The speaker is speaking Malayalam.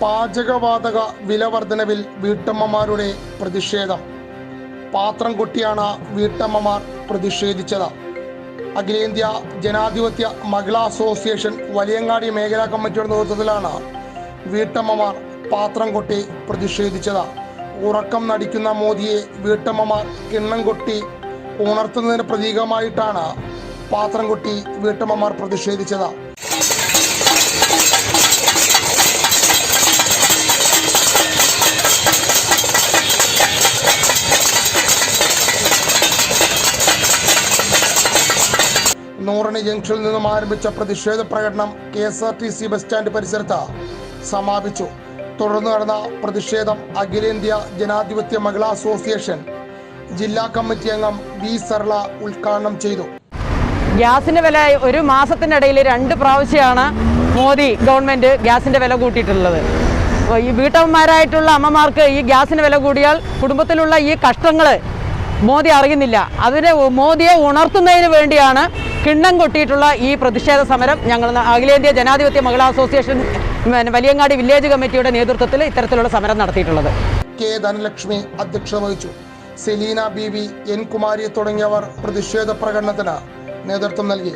പാചകവാതക വില വർധനവിൽ വീട്ടമ്മമാരുടെ പ്രതിഷേധം. പാത്രം കൊട്ടിയാണ് വീട്ടമ്മമാർ പ്രതിഷേധിച്ചത്. അഖിലേന്ത്യാ ജനാധിപത്യ മഹിളാ അസോസിയേഷൻ വലിയങ്ങാടി മേഖലാ കമ്മിറ്റിയുടെ നേതൃത്വത്തിലാണ് വീട്ടമ്മമാർ പാത്രം കൊട്ടി പ്രതിഷേധിച്ചത്. ഉറക്കം നടിക്കുന്ന മോദിയെ വീട്ടമ്മമാർ കിണ്ണം കൊട്ടി ഉണർത്തുന്നതിന് പ്രതീകമായിട്ടാണ് പാത്രം കൊട്ടി വീട്ടമ്മമാർ പ്രതിഷേധിച്ചത്. നൂറണി ജംഗ്ഷനിൽ നിന്നും ആരംഭിച്ച പ്രതിഷേധ പ്രകടനം K S R T C bus stand പരിസരത്ത് സമാപിച്ചു. തുടർന്ന് നടന്ന പ്രതിഷേധം അഖിലേന്ത്യാ ജനാധിപത്യ മഹിളാ അസോസിയേഷൻ ജില്ലാ കമ്മിറ്റി അംഗം വി സർള ഉദ്ഘാടനം ചെയ്തു. ഗ്യാസിന്റെ വില ഒരു മാസത്തിനിടയിൽ രണ്ട് പ്രാവശ്യമാണ് മോദി ഗവൺമെന്റ് ഗ്യാസിന്റെ വില കൂട്ടിയിട്ടുള്ളത്. ഈ വീട്ടമ്മമാരായിട്ടുള്ള അമ്മമാർക്ക് ഈ ഗ്യാസിന് വില കൂടിയാൽ കുടുംബത്തിലുള്ള ഈ കഷ്ടങ്ങൾ മോദി അറിയുന്നില്ല. അതിനെ മോദിയെ ഉണർത്തുന്നതിന് വേണ്ടിയാണ് കിണ്ണം കൊട്ടിയിട്ടുള്ള ഈ പ്രതിഷേധ സമരം ഞങ്ങൾ അഖിലേന്ത്യാ ജനാധിപത്യ മഹിളാ അസോസിയേഷൻ വലിയങ്ങാടി വില്ലേജ് കമ്മിറ്റിയുടെ നേതൃത്വത്തിൽ ഇത്തരത്തിലുള്ള സമരം നടത്തിയിട്ടുള്ളത്. കെ ധനലക്ഷ്മി അധ്യക്ഷത വഹിച്ചു. Selina B V N Kumari തുടങ്ങിയവർ പ്രതിഷേധ പ്രകടനത്തിന് നേതൃത്വം നൽകി.